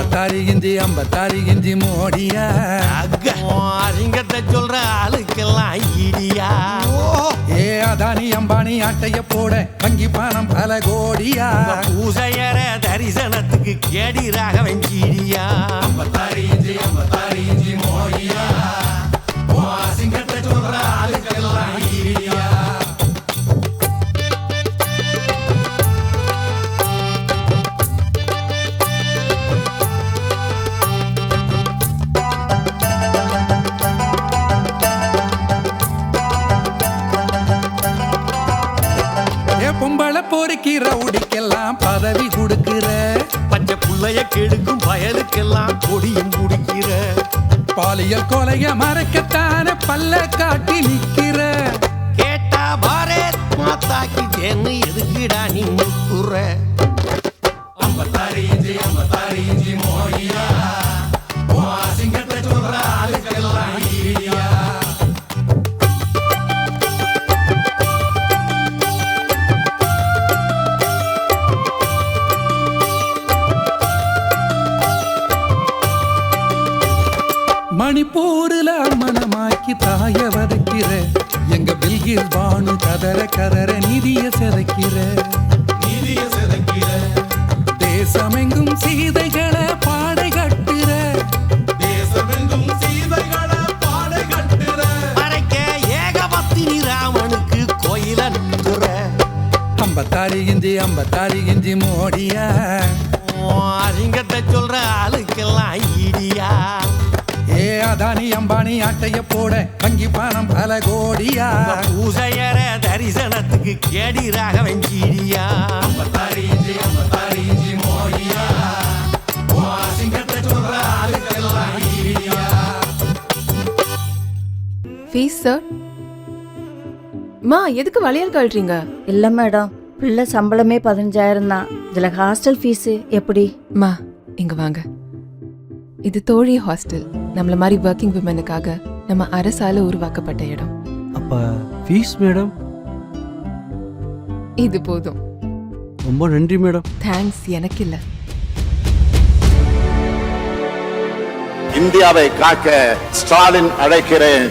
ஐம்பத்தாறு இஞ்சி ஐம்பத்தாறு இஞ்சி மோடியா? அசிங்கத்தை சொல்ற ஆளுக்கெல்லாம் இடியா ஏ அதானி அம்பானி ஆட்டைய போட வங்கி பணம் பல கோடியா? பூசையற தரிசனத்துக்கு கேடி ராகவன் ஐம்பத்தாறு இஞ்சி ஐம்பத்தாறு பொம்பளை பொறுக்கி ரவுடிக்கெல்லாம் பதவி கொடுக்கிற. பச்சை புள்ளைய கெடுக்கும் பயலுக்கெல்லாம் கொடியும் குடிக்கிற. பாலியல் கொலைய மறைக்கத்தானே பல்ல காட்டி நிக்கிற. கேட்டா பாரத் மாதாக்கு ஜென்னு எதுக்குடா நீ முக்குற ஐம்பத்தாறு இஞ்சி ஐம்பத்தாறு இஞ்சி. மணிப்பூர்ல மனமாக்கி தாய வதக்கிற எங்க பில்கில் பானு கதற கதற நிதிய சிதைக்கிற. நிதிய சிதைக்கிற தேசமெங்கும் சீதைகளை பாடை கட்டுற. தேசமெங்கும் சீதைகளை பாடை கட்டுற மறைக்க ஏகபத்தினி ராமனுக்கு கோயில நிற்கிற ஐம்பத்தாறு இஞ்சி ஐம்பத்தாறு இஞ்சி மோடியா. அசிங்கத்தை சொல்ற ஆளுக்கெல்லாம் இடியா ஏ அதானி அம்பானி ஆட்டைய போட வங்கி பணம் பல கோடியா? பூசையற தரிசனத்துக்கு கேடி ராகவன் ஐம்பத்தாறு இஞ்சி ஐம்பத்தாறு இஞ்சி மோடியா ஃபீஸ் சார் மா எதுக்கு வளையல் கழட்டுறீங்க இல்லை மேடம். பிள்ளை சம்பளமே பதினஞ்சாயிரம் தான். இதில் ஹாஸ்டல் ஃபீஸு எப்படி? மா இங்க வாங்க. இது தோழி ஹாஸ்டல். நம்மள மாதிரி ஒர்க்கிங் விமனுக்காக நம்ம அரசால உருவாக்கப்பட்ட இடம். அப்ப ஃபீஸ் மேடம் இது போதும். ரொம்ப நன்றி மேடம் தேங்க்ஸ் எனக்கு இல்ல. இந்தியாவை காக்க ஸ்டாலின் அழைக்கிறேன்.